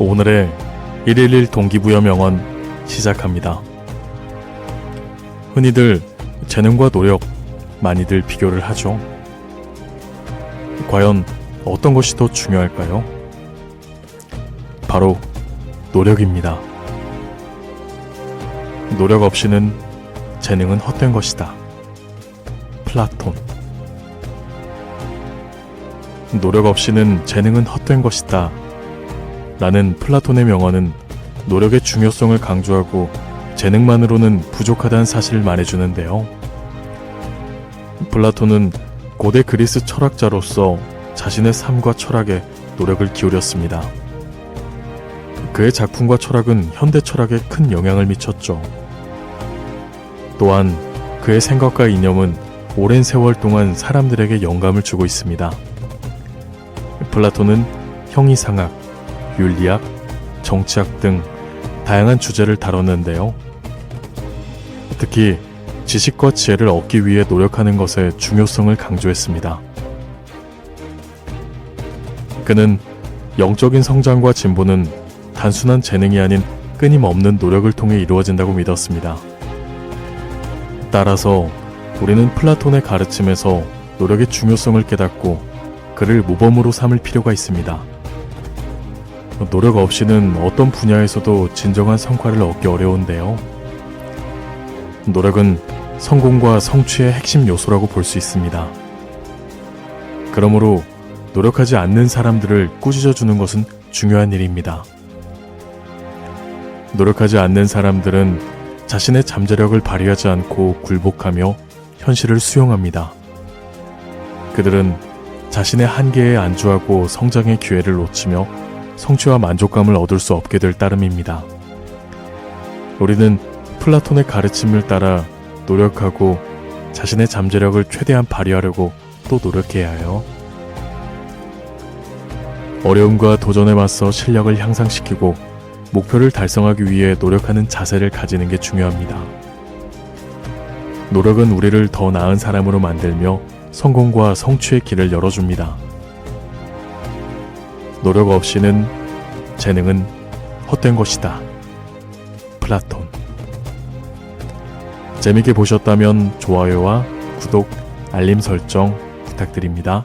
오늘의 111 동기부여 명언 시작합니다. 흔히들 재능과 노력 많이들 비교를 하죠. 과연 어떤 것이 더 중요할까요? 바로 노력입니다. 노력 없이는 재능은 헛된 것이다. 플라톤. 노력 없이는 재능은 헛된 것이다. 라는 플라톤의 명언은 노력의 중요성을 강조하고 재능만으로는 부족하다는 사실을 말해주는데요. 플라톤은 고대 그리스 철학자로서 자신의 삶과 철학에 노력을 기울였습니다. 그의 작품과 철학은 현대 철학에 큰 영향을 미쳤죠. 또한 그의 생각과 이념은 오랜 세월 동안 사람들에게 영감을 주고 있습니다. 플라톤은 형이상학, 윤리학, 정치학 등 다양한 주제를 다뤘는데요. 특히 지식과 지혜를 얻기 위해 노력하는 것의 중요성을 강조했습니다. 그는 영적인 성장과 진보는 단순한 재능이 아닌 끊임없는 노력을 통해 이루어진다고 믿었습니다. 따라서 우리는 플라톤의 가르침에서 노력의 중요성을 깨닫고 그를 모범으로 삼을 필요가 있습니다. 노력 없이는 어떤 분야에서도 진정한 성과를 얻기 어려운데요. 노력은 성공과 성취의 핵심 요소라고 볼 수 있습니다. 그러므로 노력하지 않는 사람들을 꾸짖어 주는 것은 중요한 일입니다. 노력하지 않는 사람들은 자신의 잠재력을 발휘하지 않고 굴복하며 현실을 수용합니다. 그들은 자신의 한계에 안주하고 성장의 기회를 놓치며 성취와 만족감을 얻을 수 없게 될 따름입니다. 우리는 플라톤의 가르침을 따라 노력하고 자신의 잠재력을 최대한 발휘하려고 또 노력해야 해요. 어려움과 도전에 맞서 실력을 향상시키고 목표를 달성하기 위해 노력하는 자세를 가지는 게 중요합니다. 노력은 우리를 더 나은 사람으로 만들며 성공과 성취의 길을 열어줍니다. 노력 없이는 재능은 헛된 것이다. 플라톤. 재밌게 보셨다면 좋아요와 구독, 알림 설정 부탁드립니다.